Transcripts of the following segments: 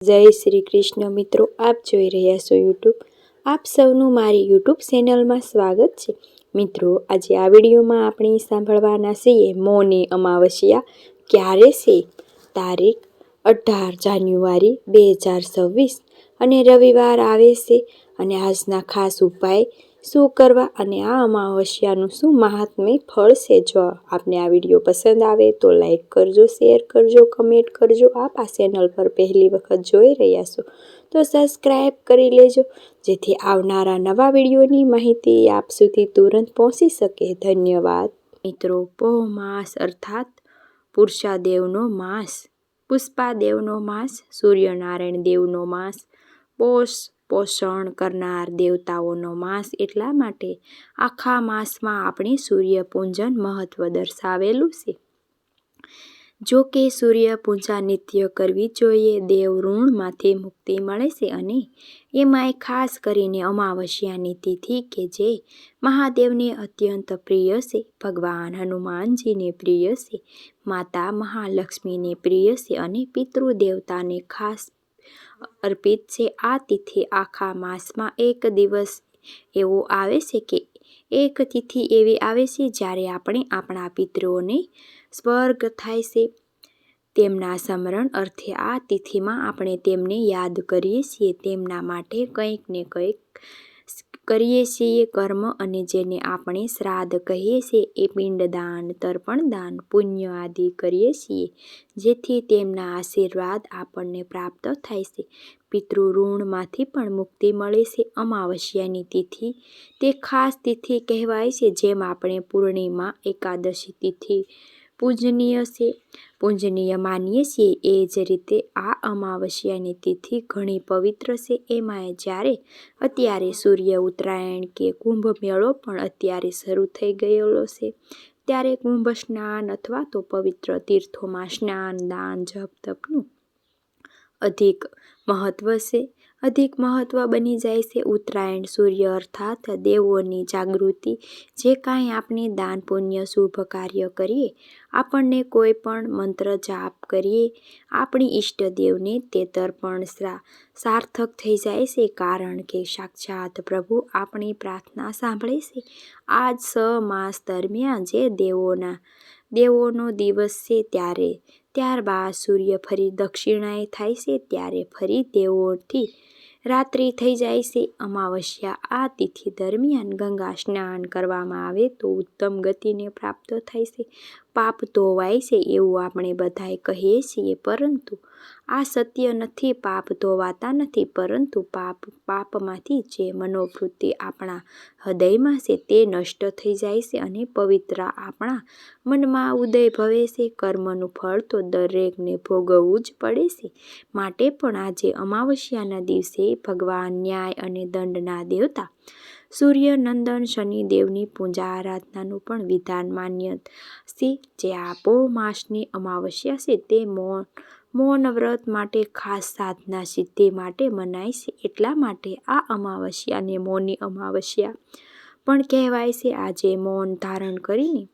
જય શ્રી કૃષ્ણ મિત્રો, આપ જોઈ રહ્યા છો યુટ્યુબ આપ સૌનું મારી યુટ્યુબ ચેનલમાં સ્વાગત છે. મિત્રો, આજે આ વિડીયોમાં આપણે સાંભળવાના છીએ મોને અમાવસ્યા ક્યારે છે? તારીખ અઢાર જાન્યુઆરી બે હજાર છવ્વીસ અને રવિવાર આવે છે અને આજના ખાસ ઉપાય શું કરવા અને આ અમાવસ્યાનું શું મહાત્મ્ય ફળ છે? જો આપને આ વીડિયો પસંદ આવે તો લાઈક કરજો, શેર કરજો, કમેન્ટ કરજો. આપ આ ચેનલ પર પહેલી વખત જોઈ રહ્યા છો તો સબસ્ક્રાઈબ કરી લેજો. જેથી આવનારા નવા વિડીયોની માહિતી આપ સુધી તુરંત પહોંચી શકે. ધન્યવાદ. મિત્રો પોહ માસ અર્થાત પુરુષાદેવનો માસ, પુષ્પાદેવનો માસ, સૂર્યનારાયણ દેવનો માસ, પોષ પોષણ કરનાર દેવતાઓનો માસ એટલા માટે આખા માસમાં આપણે સૂર્યપૂજન મહત્ત્વ દર્શાવેલું છે. જો કે સૂર્યપૂજા નિત્ય કરવી જોઈએ, દેવ ઋણમાંથી મુક્તિ મળે છે અને એમાંય ખાસ કરીને અમાવસ્યાની તિથિ કે જે મહાદેવને અત્યંત પ્રિય છે, ભગવાન હનુમાનજીને પ્રિય છે, માતા મહાલક્ષ્મીને પ્રિય છે અને પિતૃ દેવતાને ખાસ અર્પિત છે. આ તિથિ આખા માસમાં એક દિવસ એવો આવે છે કે એક તિથિ એવી આવે છે જ્યારે આપણે આપણા પિતૃઓને સ્વર્ગ થાય છે. તેમના સ્મરણ અર્થે આ તિથિમાં આપણે તેમને યાદ કરીએ છીએ. તેમના માટે કંઈક ને કંઈક કરીએ છીએ કર્મ અને જેને આપણે શ્રાદ્ધ કહીએ છીએ, એ પિંડદાન તર્પણદાન પુણ્ય આદિ કરીએ છીએ, જેથી તેમના આશીર્વાદ આપણને પ્રાપ્ત થાય છે. પિતૃઋણમાંથી પણ મુક્તિ મળે છે. અમાવસ્યાની તિથિ, તે ખાસ તિથિ કહેવાય છે, જેમ આપણે પૂર્ણિમા, એકાદશી તિથિ પૂજનીય છે. પૂજનીય માનીએ છીએ એ જ રીતે આ અમાવસ્યાની તિથિ ઘણી પવિત્ર છે. એમાં જ્યારે અત્યારે સૂર્ય ઉત્તરાયણ કે કુંભ મેળો પણ અત્યારે શરૂ થઈ ગયેલો છે. ત્યારે કુંભ સ્નાન અથવા તો પવિત્ર તીર્થોમાં સ્નાન, દાન, જપ, તપનું અધિક મહત્ત્વ છે. અધિક મહત્વ બની જાય છે ઉત્તરાયણ, સૂર્ય અર્થાત દેવોની જાગૃતિ. જે કાંઈ આપણે દાન, પુણ્ય, શુભ કાર્ય કરીએ, આપણને કોઈ પણ મંત્ર જાપ કરીએ, આપણી ઈષ્ટદેવને તે તર્પણ સાર્થક થઈ જાય છે કારણ કે સાક્ષાત પ્રભુ આપણી પ્રાર્થના સાંભળે છે. આજ સ માસ દરમિયાન જે દેવોના, દેવોનો દિવસ છે ત્યારે, ત્યારબાદ સૂર્ય ફરી દક્ષિણાએ થાય છે, ત્યારે ફરી દેવોથી રાત્રિ થઈ જાય છે. અમાવસ્યા આ તિથિ દરમિયાન ગંગા સ્નાન કરવામાં આવે તો ઉત્તમ ગતિને પ્રાપ્ત થાય છે. પાપ ધોવાય છે એવું આપણે બધાએ કહીએ છીએ, પરંતુ આ સત્ય નથી, પાપ ધોવાતા નથી, પરંતુ પાપ, પાપમાંથી જે મનોવૃત્તિ આપણા હૃદયમાં છે તે નષ્ટ થઈ જાય છે અને પવિત્ર આપણા મનમાં ઉદય ભવે છે. કર્મનું ફળ તો દરેકને ભોગવવું જ પડે છે. માટે પણ આજે અમાવસ્યાના દિવસે ભગવાન ન્યાય અને દંડના દેવતા સૂર્યનંદન શનિદેવની પૂજા આરાધનાનું પણ વિધાન માન્ય છે. જે આ પોહ માસની અમાવસ્યા છે તે મૌન મૌન વ્રત માટે ખાસ સાધના સિદ્ધિ માટે મનાય છે. એટલા માટે આ અમાવસ્યાને મૌની અમાવસ્યા પણ કહેવાય છે. આજે મૌન ધારણ કરીને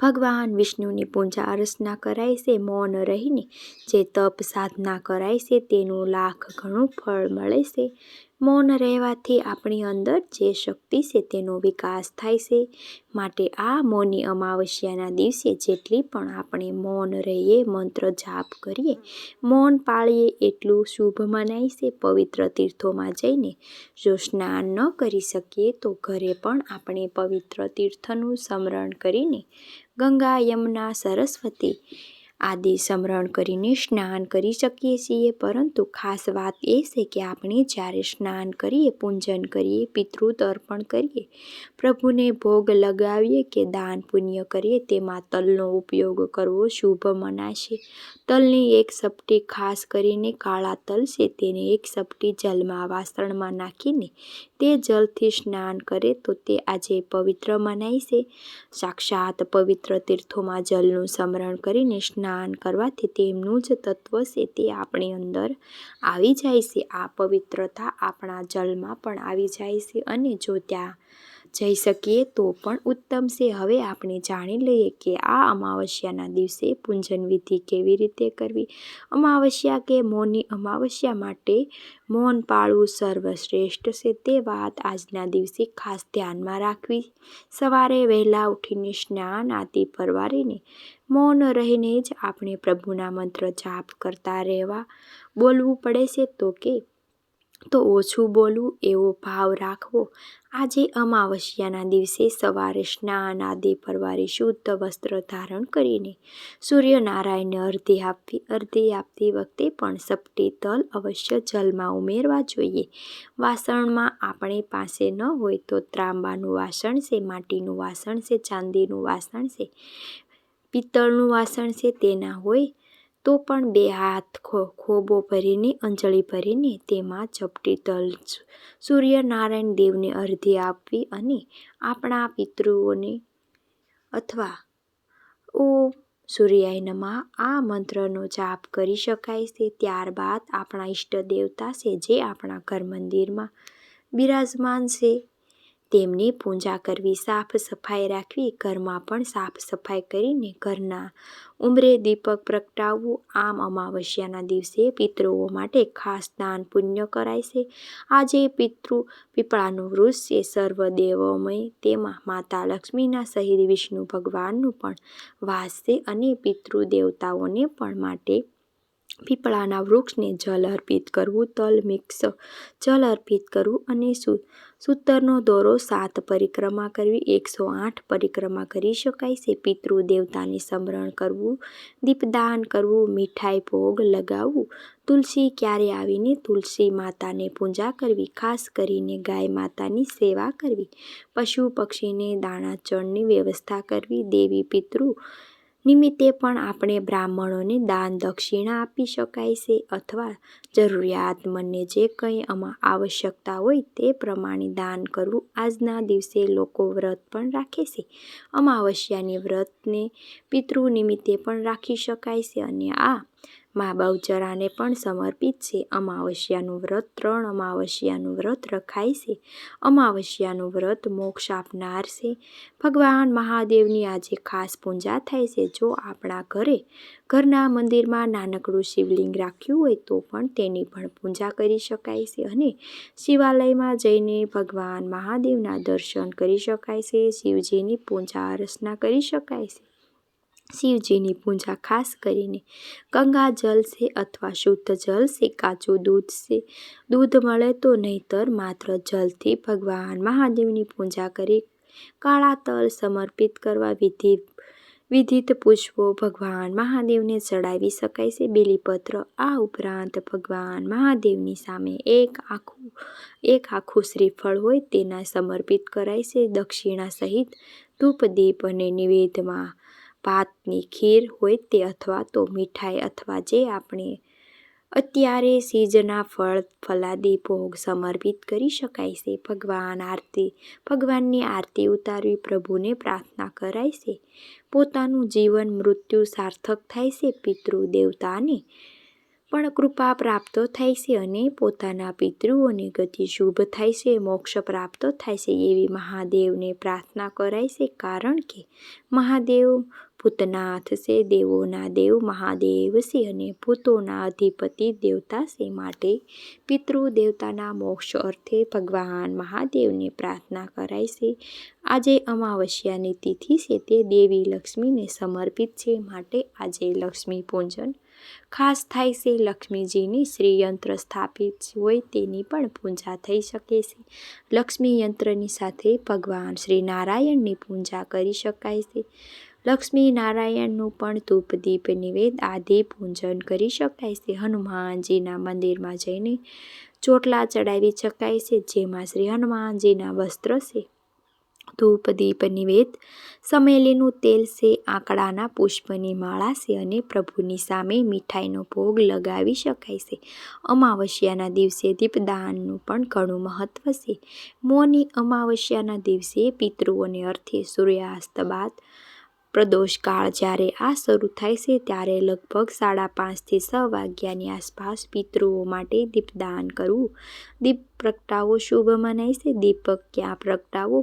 ભગવાન વિષ્ણુની પૂજા અર્ચના કરાય છે, મૌન રહીને જે તપ સાધના કરાય છે, તેનું લાખ ઘણું ફળ મળે છે. મૌન રહેવાથી આપણી અંદર જે શક્તિ છે, તેનો વિકાસ થાય છે. માટે આ મૌની અમાવસ્યાના દિવસે જેટલી પણ આપણે મૌન રહીએ, મંત્ર જાપ કરીએ, મૌન પાળીએ, એટલું શુભ મનાય છે. પવિત્ર તીર્થોમાં જઈને જો સ્નાન ન કરી શકીએ, તો ઘરે પણ આપણે પવિત્ર તીર્થનું સ્મરણ કરીને ગંગા યમુના, સરસ્વતી આદિ સ્મરણ કરીને સ્નાન કરી શકીએ છીએ. પરંતુ ખાસ વાત એ છે કે આપણે જ્યારે સ્નાન કરીએ, પૂજન કરીએ પિતૃ તર્પણ કરીએ, પ્રભુને ભોગ લગાવીએ કે દાન પુણ્ય કરીએ, તેમાં તલનો ઉપયોગ કરવો શુભ મનાશે. તલની એક સપટી ખાસ કરીને કાળા તલ છે, તેને એક સપટી જલમાં વાસણમાં નાખીને તે જલથી સ્નાન કરે તો તે આજે પવિત્ર મનાય છે. સાક્ષાત પવિત્ર તીર્થોમાં જલનું સ્મરણ કરીને સ્નાન કરવાથી તેમનું જ તત્વ છે તે આપણી અંદર આવી જાય છે. આ પવિત્રતા આપણા જલમાં પણ આવી જાય છે અને જો ત્યાં જઈ શકીએ તો પણ ઉત્તમ છે. હવે આપણે જાણી લઈએ કે આ અમાવસ્યાના દિવસે પૂંજન વિધિ કેવી રીતે કરવી? અમાવસ્યા કે મૌનની અમાવસ્યા માટે મૌન પાળવું સર્વશ્રેષ્ઠ છે. તે વાત આજના દિવસે ખાસ ધ્યાનમાં રાખવી. સવારે વહેલા ઉઠીને સ્નાન આદિ પરવારીને મૌન રહીને જ આપણે પ્રભુના મંત્ર જાપ કરતા રહેવા બોલવું પડે છે. તો કે તો ઓછું બોલવું, એવો ભાવ રાખવો. આજે અમાવસ્યાના દિવસે સવારે સ્નાન આદિ પરવારી શુદ્ધ વસ્ત્ર ધારણ કરીને સૂર્યનારાયણને અર્ધી આપવી, અર્ધી આપતી વખતે પણ સપટી તલ અવશ્ય જલમાં ઉમેરવા જોઈએ. વાસણમાં આપણી પાસે ન હોય તો ત્રાંબાનું વાસણ છે, માટીનું વાસણ છે, ચાંદીનું વાસણ છે, પિત્તળનું વાસણ છે, તેના હોય તો પણ બે હાથ ખોબો ભરીને, અંજળી ભરીને તેમાં ચપટી તલ સૂર્યનારાયણ દેવને અર્ધી આપવી અને આપણા પિતૃઓને અથવા ઓ સૂર્યાય નમઃ, આ મંત્રનો જાપ કરી શકાય છે. ત્યારબાદ આપણા ઈષ્ટ દેવતા છે, જે આપણા ઘર મંદિરમાં બિરાજમાન છે. તેમની પૂજા કરવી, સાફ સફાઈ રાખવી, ઘરમાં પણ સાફ સફાઈ કરીને ઘરના ઉંમરે દીપક પ્રગટાવવું, આમ અમાવસ્યાના દિવસે પિતૃઓ માટે ખાસ દાન પુણ્ય કરાય છે. આજે પિતૃ પીપળાનું વૃક્ષ છે, સર્વ દેવોમય, તેમાં માતા લક્ષ્મીના સહિત વિષ્ણુ ભગવાનનું પણ વાસ છે અને પિતૃ દેવતાઓને પણ માટે પીપળાના વૃક્ષને જલ અર્પિત કરવું, તલ મિક્સ જલ અર્પિત કરવું અને સૂતરનો દોરો સાત પરિક્રમા કરવી, એકસો આઠ પરિક્રમા કરી શકાય છે. પિતૃ દેવતાને સ્મરણ કરવું, દીપદાન કરવું, મીઠાઈ ભોગ લગાવવું, તુલસી ક્યારે આવીને તુલસી માતાને પૂજા કરવી, ખાસ કરીને ગાય માતાની સેવા કરવી, પશુ પક્ષીને દાણા ચણની વ્યવસ્થા કરવી, દેવી પિતૃ નિમિત્તે પણ આપણે બ્રાહ્મણોને દાન દક્ષિણા આપી શકાય છે અથવા જરૂરિયાતમંદને જે કંઈ આમાં આવશ્યકતા હોય તે પ્રમાણે દાન કરવું આજના દિવસે લોકો વ્રત પણ રાખે છે. અમાવસ્યાની વ્રતને પિતૃ નિમિત્તે પણ રાખી શકાય છે અને આ મા બહુચરાને પણ સમર્પિત છે. અમાવસ્યાનું વ્રત ત્રણ અમાવસ્યાનું વ્રત રખાય છે. અમાવસ્યાનું વ્રત મોક્ષ આપનાર છે. ભગવાન મહાદેવની આજે ખાસ પૂજા થાય છે. જો આપણા ઘરે ઘરના મંદિરમાં નાનકડું શિવલિંગ રાખ્યું હોય તો પણ તેની પણ પૂજા કરી શકાય છે અને શિવાલયમાં જઈને ભગવાન મહાદેવના દર્શન કરી શકાય છે. શિવજીની પૂજા અર્ચના કરી શકાય છે. શિવજીની પૂજા ખાસ કરીને ગંગા જલ છે અથવા શુદ્ધ જલ છે કાચું દૂધ છે દૂધ મળે તો નહીતર માત્ર જલથી ભગવાન મહાદેવની પૂજા કરી કાળા તલ સમર્પિત કરવા વિધિ, વિધિત પુષ્પો ભગવાન મહાદેવને ચડાવી શકાય છે. બેલીપત્ર, આ ઉપરાંત ભગવાન મહાદેવની સામે એક આખું એક આખું શ્રીફળ હોય તેના સમર્પિત કરાય છે. દક્ષિણા સહિત ધૂપ દીપ અને નિવેદમાં ભાતની ખીર હોય તે અથવા તો મીઠાઈ અથવા જે આપણે અત્યારે સીજના ફળ, ફલાદી ભોગ સમર્પિત કરી શકાય છે. ભગવાન આરતી, ભગવાનની આરતી ઉતારવી પ્રભુને પ્રાર્થના કરાય છે. પોતાનું જીવન મૃત્યુ સાર્થક થાય છે પિતૃ દેવતાને, પણ કૃપા પ્રાપ્ત થાય છે અને પોતાના પિતૃઓની ગતિ શુભ થાય છે, મોક્ષ પ્રાપ્ત થાય છે એવી મહાદેવને પ્રાર્થના કરાય છે. કારણ કે મહાદેવ ભૂતનાથ છે દેવોના દેવ, મહાદેવ છે અને ભૂતોના અધિપતિ દેવતા છે માટે પિતૃ દેવતાના મોક્ષ અર્થે ભગવાન મહાદેવને પ્રાર્થના કરાય છે આજે અમાવસ્યાની તિથિ છે તે દેવી લક્ષ્મીને સમર્પિત છે માટે આજે લક્ષ્મી પૂજન ખાસ થાય છે લક્ષ્મીજીની શ્રીયંત્ર સ્થાપિત હોય તેની પણ પૂજા થઈ શકે છે લક્ષ્મી યંત્રની સાથે ભગવાન શ્રી નારાયણની પૂજા કરી શકાય છે લક્ષ્મી નારાયણનું પણ ધૂપ દીપ નિવેદ આદિ પૂજન કરી શકાય છે. હનુમાનજીના મંદિરમાં જઈને ચોટલા ચડાવી શકાય છે, જેમાં શ્રી હનુમાનજીના વસ્ત્ર છે. ધૂપ દીપ નિવેદ સમેલીનું તેલ છે, આંકડાના પુષ્પની માળા છે અને પ્રભુની સામે મીઠાઈનો ભોગ લગાવી શકાય છે. અમાવસ્યાના દિવસે દીપદાનનું પણ ઘણું મહત્વ છે. મોની અમાવસ્યાના દિવસે પિતૃઓને અર્થે સૂર્યાસ્ત બાદ પ્રદોષ કાળ જ્યારે આ શરૂ થાય છે, ત્યારે લગભગ સાડા પાંચથી છ વાગ્યાની આસપાસ પિતૃઓ માટે દીપદાન કરવું. દીપ પ્રગટાવો શુભ મનાય છે. દીપક ક્યાં પ્રગટાવો?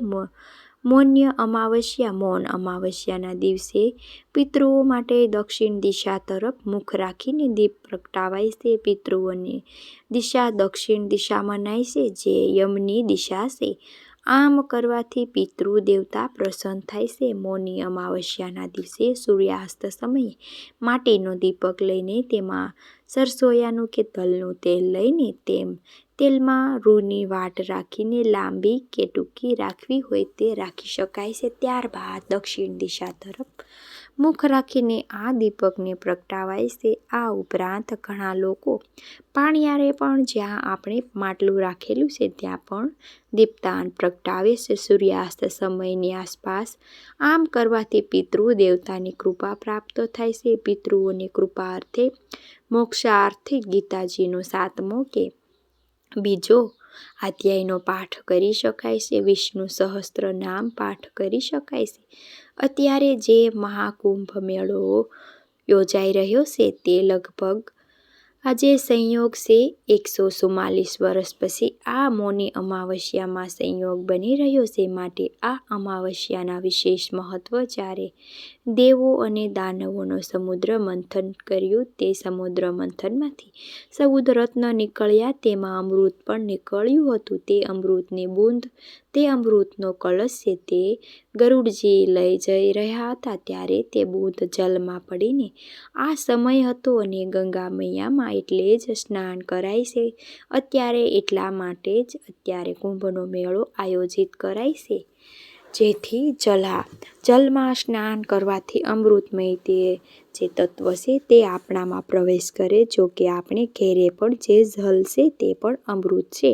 મૌન્ય અમાવસ્યા, મૌન અમાવસ્યાના દિવસે પિતૃઓ માટે દક્ષિણ દિશા તરફ મુખ રાખીને દીપ પ્રગટાવાય છે. પિતૃઓની દિશા દક્ષિણ દિશા મનાય છે, જે યમની દિશા છે. આમ કરવાથી પિતૃ દેવતા પ્રસન્ન થાય છે. મૌની અમાવસ્યાના દિવસે સૂર્યાસ્ત સમયે માટીનો દીપક લઈને તેમાં સરસોયાનું કે તલનું તેલ લઈને તેમ તેલમાં રૂની વાટ રાખીને લાંબી કે ટૂંકી રાખવી હોય તે રાખી શકાય છે. ત્યારબાદ દક્ષિણ દિશા તરફ મુખ રાખીને આ દીપકને પ્રગટાવાય છે. આ ઉપરાંત ઘણા લોકો પાણિયારે પણ જ્યાં આપણે માટલું રાખેલું છે ત્યાં પણ દીપદાન પ્રગટાવે છે. સૂર્યાસ્ત સમયની આસપાસ આમ કરવાથી પિતૃ દેવતાની કૃપા પ્રાપ્ત થાય છે. પિતૃઓની કૃપાર્થે મોક્ષાર્થે ગીતાજીનો સાતમો કે બીજો અધ્યાયનો પાઠ કરી શકાય છે. વિષ્ણુ સહસ્ત્ર નામ પાઠ કરી શકાય છે. અત્યારે જે મહાકુંભ મેળો યોજાઈ રહ્યો છે તે લગભગ આજે સંયોગ છે એકસો ચુમ્માલીસ વર્ષ પછી આ મોની અમાવસ્યામાં સંયોગ બની રહ્યો છે. માટે આ અમાવસ્યાના વિશેષ મહત્ત્વ જ્યારે દેવો અને દાનવોનો સમુદ્ર મંથન કર્યું તે સમુદ્ર મંથનમાંથી. ચૌદ નીકળ્યા, તેમાં અમૃત પણ નીકળ્યું હતું. તે અમૃતની બૂંદ, તે અમૃતનો કળશ છે તે ગરુડજી લઈ જઈ રહ્યા હતા ત્યારે તે બૂંદ જલમાં પડીને આ સમય હતો અને ગંગા મૈયામાં એટલે જ સ્નાન કરાય છે. અત્યારે એટલા માટે જ અત્યારે કુંભનો મેળો આયોજિત કરાય છે. જેથી જલા, જલમાં સ્નાન કરવાથી અમૃતમય તે જે તત્વ છે તે આપણામાં પ્રવેશ કરે, જો કે આપણે ઘેરે પણ જે જલ છે તે પણ અમૃત છે.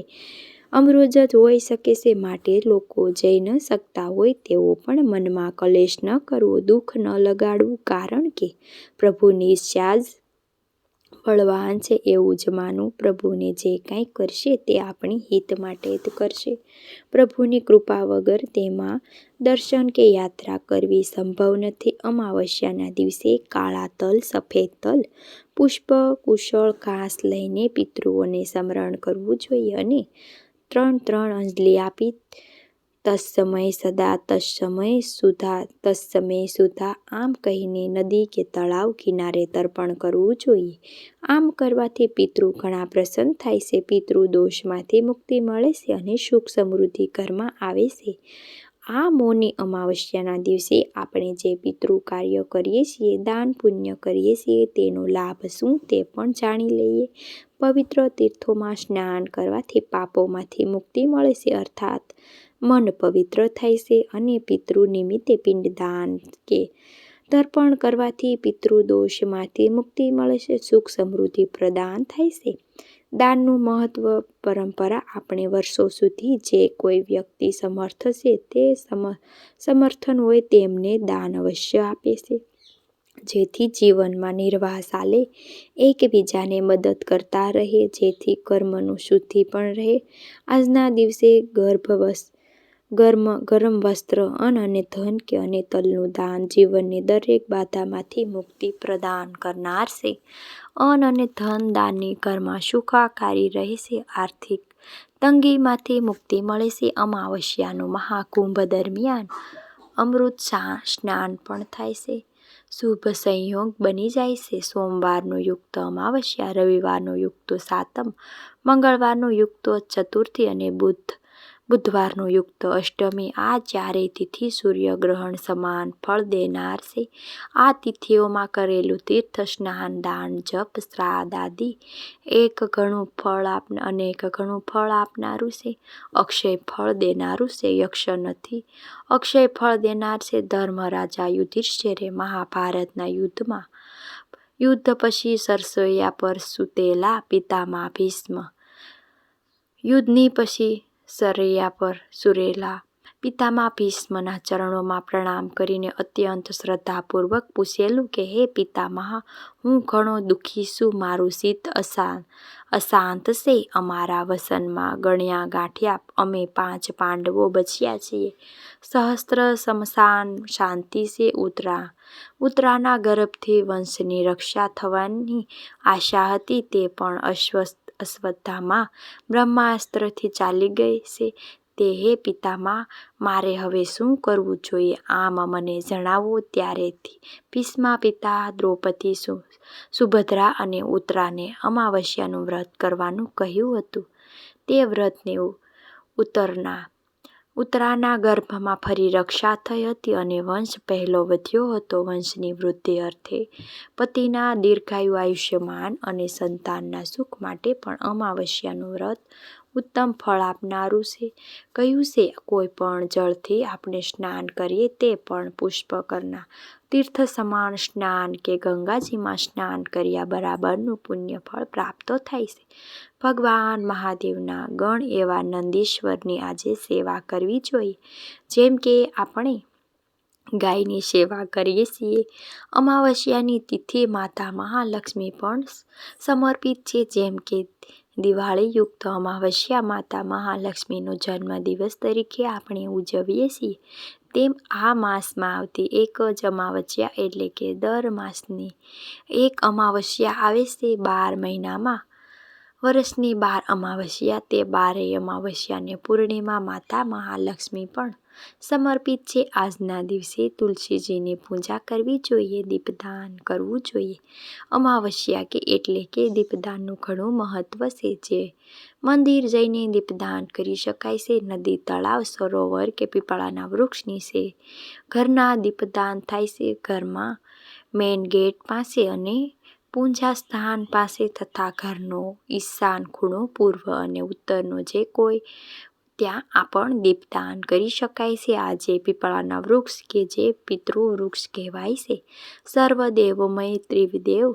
અમૃત જ હોઈ શકે છે માટે લોકો જઈ ન શકતા હોય તેઓ પણ મનમાં કલેશ ન કરવો, દુઃખ ન લગાડવું કારણ કે પ્રભુની ઈચ્છા જ બળવાન છે એવું જ માનવું પ્રભુને જે કાંઈ કરશે તે આપણી હિત માટે જ કરશે. પ્રભુની કૃપા વગર તેમાં દર્શન કે યાત્રા કરવી સંભવ નથી. અમાવસ્યાના દિવસે કાળા તલ, સફેદ તલ, પુષ્પ, કુશળ ઘાસ લઈને પિતૃઓને સ્મરણ કરવું જોઈએ અને ત્રણ ત્રણ અંજલિ આપી તત્સમય સદા તત્સમય સુધા તત્સમય સુધા આમ કહીને નદી કે તળાવ કિનારે તર્પણ કરવું જોઈએ આમ કરવાથી પિતૃ ઘણા પ્રસન્ન થાય છે પિતૃ દોષમાંથી મુક્તિ મળે છે અને સુખ સમૃદ્ધિ ઘરમાં આવે છે આ મોની અમાવસ્યાના દિવસે આપણે જે પિતૃ કાર્ય કરીએ છીએ દાન પુણ્ય કરીએ છીએ તેનો લાભ શું તે પણ જાણી લઈએ। પવિત્ર તીર્થોમાં સ્નાન કરવાથી પાપોમાંથી મુક્તિ મળે છે, અર્થાત મન પવિત્ર થાય છે અને પિતૃ નિમિત્તે પિંડદાન કે તર્પણ કરવાથી પિતૃદોષમાંથી મુક્તિ મળે છે સુખ સમૃદ્ધિ પ્રદાન થાય છે દાનનું મહત્વ પરંપરા આપણે વર્ષો સુધી જે કોઈ વ્યક્તિ સમર્થ છે તે સમર્થન હોય તેમને દાન અવશ્ય આપે છે. જેથી જીવનમાં નિર્વાહ ચાલે, એકબીજાને મદદ કરતા રહે, જેથી કર્મનું શુદ્ધિ પણ રહે. આજના દિવસે ગર્ભવશ ગરમ ગરમ વસ્ત્ર અન્ન અને ધન કે અને તલનું દાન જીવનની દરેક બાધામાંથી મુક્તિ પ્રદાન કરનાર છે. અન્ન અને ધન દાનની ઘરમાં સુખાકારી રહેશે, આર્થિક તંગીમાંથી મુક્તિ મળે છે. અમાવસ્યાનું મહાકુંભ દરમિયાન અમૃત સ્નાન પણ થાય છે. શુભ સંયોગ બની જાય છે. સોમવારનું યુક્ત અમાવસ્યા, રવિવારનું યુક્ત સાતમ, મંગળવારનું યુક્ત ચતુર્થી અને બુધ બુધવારનું યુક્ત અષ્ટમી. આ ચારેય તિથિ સૂર્યગ્રહણ સમાન ફળ દેનાર છે. આ તિથિઓમાં કરેલું તીર્થ, સ્નાન, દાન, જપ, શ્રાદ્ધ આદિ એક ઘણું ફળ આપ, અનેક ઘણું ફળ આપનારું છે. અક્ષય ફળ દેનારું છે, યક્ષ નથી. અક્ષય ફળ દેનાર છે ધર્મ રાજા યુધિષ્ઠિરે મહાભારતના યુદ્ધમાં. યુદ્ધ પછી સરસોયા પર સુતેલા પિતામાં ભીષ્મ. યુદ્ધની પછી સરૈયા પર સુરેલા પિતામાં ભીષ્મના ચરણોમાં પ્રણામ કરીને અત્યંત શ્રદ્ધાપૂર્વક પૂછેલું કે, હે પિતામહ, હું ઘણો દુઃખી છું, મારું ચિત્ત અશાંત અશાંત છે. અમારા વસનમાં ગણ્યા ગાંઠ્યા, અમે પાંચ પાંડવો બચ્યા છીએ. સહસ્ત્ર સ્મશાન શાંતિ છે ઉતરા. ઉતરાના ગર્ભથી વંશની રક્ષા થવાની આશા હતી, તે પણ અશ્વસ્થ અશ્વત્થામાં બ્રહ્માસ્ત્રથી ચાલી ગઈ છે. તે હે પિતામહ મારે હવે શું કરવું જોઈએ? આમ મને જણાવો ત્યારેથી. ભીષ્મા પિતા દ્રૌપદી સુભદ્રા અને ઉત્તરાને અમાવસ્યાનું વ્રત કરવાનું કહ્યું હતું. તે વ્રતને ઉત્તરના ઉત્તરાના ગર્ભમાં ફરી રક્ષા થઈ હતી અને વંશ પહેલો વધ્યો હતો વંશની વૃદ્ધિ અર્થે. પતિના દીર્ઘાયુ આયુષ્યમાન અને સંતાનના સુખ માટે પણ અમાવસ્યાનું વ્રત ઉત્તમ ફળ આપનારું છે. કહ્યું છે, કોઈ પણ જળથી આપણે સ્નાન કરીએ તે પણ પુષ્કરના તીર્થ સમાન સ્નાન કે ગંગાજીમાં સ્નાન કર્યા બરાબરનું પુણ્યફળ પ્રાપ્ત થાય છે. ભગવાન મહાદેવના ગણ એવા નંદીશ્વરની આજે સેવા કરવી જોઈએ. જેમ કે આપણે ગાયની સેવા કરીએ છીએ. અમાવસ્યાની તિથિ માતા મહાલક્ષ્મી પણ સમર્પિત છે. જેમ કે દિવાળીયુક્ત અમાવસ્યા માતા મહાલક્ષ્મીનો જન્મદિવસ તરીકે આપણે ઉજવીએ છીએ. તેમ આ માસમાં આવતી એક જ અમાવસ્યા એટલે કે દર માસની એક અમાવસ્યા આવે છે બાર મહિનામાં. વર્ષની બાર અમાવસ્યા, તે બારેય અમાવસ્યાને પૂર્ણિમા, માતા, મહાલક્ષ્મી પણ સમર્પિત છે. આજના દિવસે તુલસીજીની પૂજા કરવી જોઈએ, દીપદાન કરવું જોઈએ. અમાવસ્યા કે એટલે કે દીપદાનનું ઘણું મહત્ત્વ છે જે મંદિર જઈને દીપદાન કરી શકાય છે. નદી, તળાવ, સરોવર કે પીપળાના વૃક્ષની છે. ઘરના દીપદાન થાય છે. ઘરમાં મેઇન ગેટ પાસે અને પૂજા સ્થાન પાસે તથા ઘરનો ઈશાન ખૂણો પૂર્વ અને ઉત્તરનો જે કોઈ ત્યાં આપણ દીપદાન કરી શકાય છે. આજે પીપળાના વૃક્ષ કે જે પિતૃ વૃક્ષ કહેવાય છે. સર્વદેવમય ત્રિદેવ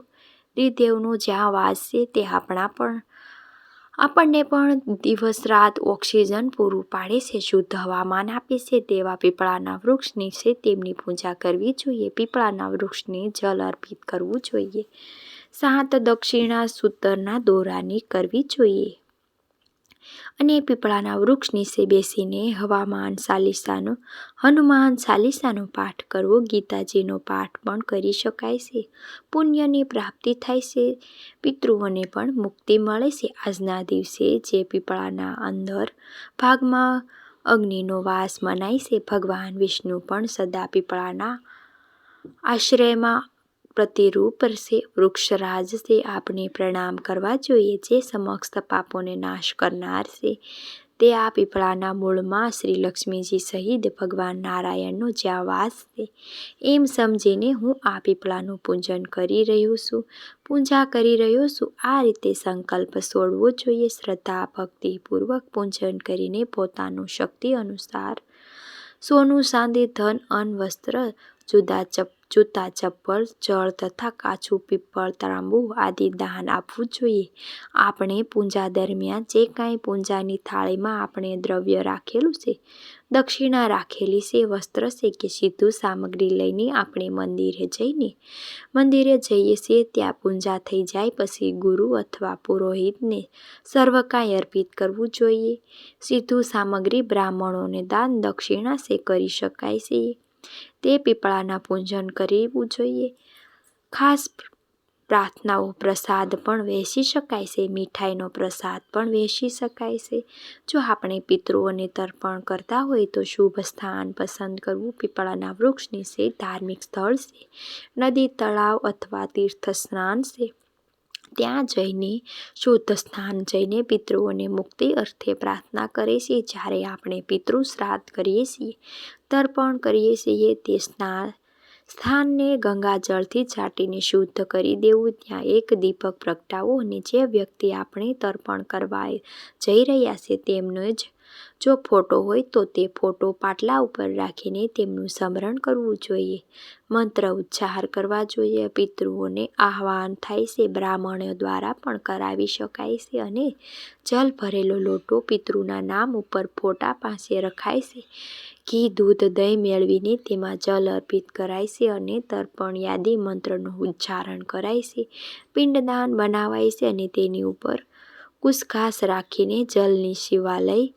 ત્રિદેવનો જ્યાં વાસ છે તે આપણા પણ, આપણને પણ દિવસ રાત ઓક્સિજન પૂરું પાડે છે, શુદ્ધ હવામાન આપે છે. તેવા પીપળાના વૃક્ષની છે તેમની પૂજા કરવી જોઈએ. પીપળાના વૃક્ષને જલ અર્પિત કરવું જોઈએ. સાત દક્ષિણા સૂતરના દોરાની કરવી જોઈએ. અને પીપળાના વૃક્ષ નીચે બેસીને હવામાન ચાલીસાનો, હનુમાન ચાલીસાનો પાઠ કરવો ગીતાજીનો પાઠ પણ કરી શકાય છે. પુણ્યની પ્રાપ્તિ થાય છે. પિતૃઓને પણ મુક્તિ મળે છે. આજના દિવસે જે પીપળાના અંદર ભાગમાં અગ્નિનો વાસ મનાય છે, ભગવાન વિષ્ણુ પણ સદા પીપળાના આશ્રયમાં પ્રતિરૂપ છે વૃક્ષરાજ છે આપણે પ્રણામ કરવા જોઈએ. જે સમક્ષ પાપોને નાશ કરનાર છે તે આ પીપળાના મૂળમાં શ્રી લક્ષ્મીજી સહિત ભગવાન નારાયણનો જ્યાં વાસ છે એમ સમજીને હું આ પીપળાનું પૂજન કરી રહ્યો છું. પૂજા કરી રહ્યો છું. આ રીતે સંકલ્પ છોડવો જોઈએ. શ્રદ્ધા ભક્તિપૂર્વક પૂજન કરીને પોતાનું શક્તિ અનુસાર સોનું, ચાંદી, ધન, અન્ન, વસ્ત્ર, જુદા ચપ જૂતા, ચપ્પલ, જળ તથા કાચું પીપળ, તાંબુ આદિ દાન આપવું જોઈએ. આપણે પૂજા દરમિયાન જે કાંઈ પૂજાની થાળીમાં આપણે દ્રવ્ય રાખેલું છે, દક્ષિણા રાખેલી છે, વસ્ત્ર છે કે સીધું સામગ્રી લઈને આપણે મંદિરે જઈને, મંદિરે જઈએ છીએ ત્યાં પૂજા થઈ જાય પછી ગુરુ અથવા પુરોહિતને સર્વ કાંઈ અર્પિત કરવું જોઈએ. સીધું સામગ્રી બ્રાહ્મણોને દાન દક્ષિણા છે કરી શકાય છે. તે પીપળાના પૂજન કરવું જોઈએ. ખાસ પ્રાર્થનાઓ પ્રસાદ પણ વહેંચી શકાય છે. મીઠાઈનો પ્રસાદ પણ વહેંચી શકાય છે. જો આપણે પિતૃઓને તર્પણ કરતા હોય તો શુભ સ્થાન પસંદ કરવું પીપળાના વૃક્ષ નીચે ધાર્મિક સ્થળ છે. નદી, તળાવ અથવા તીર્થ સ્નાન છે. ત્યાં જઈને શુદ્ધ સ્થાન જઈને પિતૃઓને મુક્તિ અર્થે પ્રાર્થના કરે છે. જ્યારે આપણે પિતૃ શ્રાદ્ધ કરીએ છીએ, તર્પણ કરીએ છીએ, તે સ્નાન, સ્થાનને ગંગાજળથી ચાટીને શુદ્ધ કરી દેવું. ત્યાં એક દીપક પ્રગટાવો અને જે વ્યક્તિ આપણે તર્પણ કરવા જઈ રહ્યા છે, તેમનો જ જો ફોટો હોય તો તે ફોટો પાટલા ઉપર રાખીને તેમનું સ્મરણ કરવું જોઈએ. મંત્ર ઉચ્ચાર કરવા જોઈએ. પિતૃઓને આહવાન થાય છે. બ્રાહ્મણો દ્વારા પણ કરાવી શકાય છે અને જલ ભરેલો લોટો પિતૃના નામ ઉપર ફોટા પાસે રખાય છે. ઘી, દૂધ, દહીં મેળવીને તેમાં જલ અર્પિત કરાય છે અને તર્પણ યાદી મંત્રનું ઉચ્ચારણ કરાય છે. પિંડદાન બનાવાય છે અને તેની ઉપર કુશઘાસ રાખીને જલની શિવાલય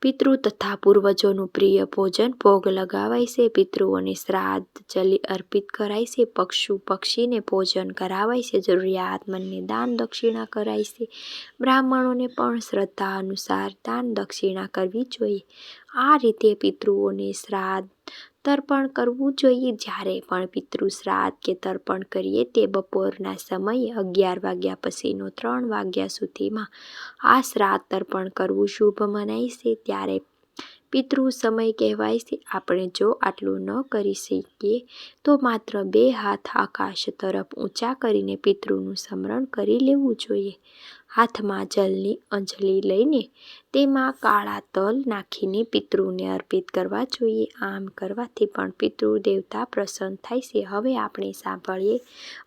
પિતૃ તથા પૂર્વજોનું પ્રિય ભોજન ભોગ લગાવાય છે. પિતૃઓને શ્રાદ્ધ, જલી અર્પિત કરાય છે. પક્ષુ પક્ષીને ભોજન કરાવાય છે. જરૂરિયાતમંદને દાન દક્ષિણા કરાય છે. બ્રાહ્મણોને પણ શ્રદ્ધા અનુસાર દાન દક્ષિણા કરવી જોઈએ. આ રીતે પિતૃઓને શ્રાદ્ધ તર્પણ કરવું જોઈએ. જ્યારે પણ પિતૃ શ્રાદ્ધ કે તર્પણ કરીએ, તે બપોરના સમયે અગિયાર વાગ્યા પછીનો ત્રણ વાગ્યા સુધીમાં આ શ્રાદ્ધ તર્પણ કરવું શુભ મનાય છે. ત્યારે પિતૃ સમય કહેવાય છે. આપણે જો આટલું ન કરી શકીએ, તો માત્ર બે હાથ આકાશ તરફ ઊંચા કરીને પિતૃનું સ્મરણ કરી લેવું જોઈએ. હાથમાં જલની અંજલી લઈને તેમાં કાળા તલ નાખીને પિતૃને અર્પિત કરવા જોઈએ. આમ કરવાથી પણ પિતૃ દેવતા પ્રસન્ન થાય છે. હવે આપણે સાંભળીએ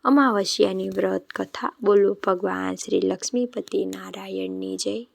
અમાવસ્યાની વ્રત કથા. બોલો ભગવાન શ્રી લક્ષ્મીપતિ નારાયણની જય.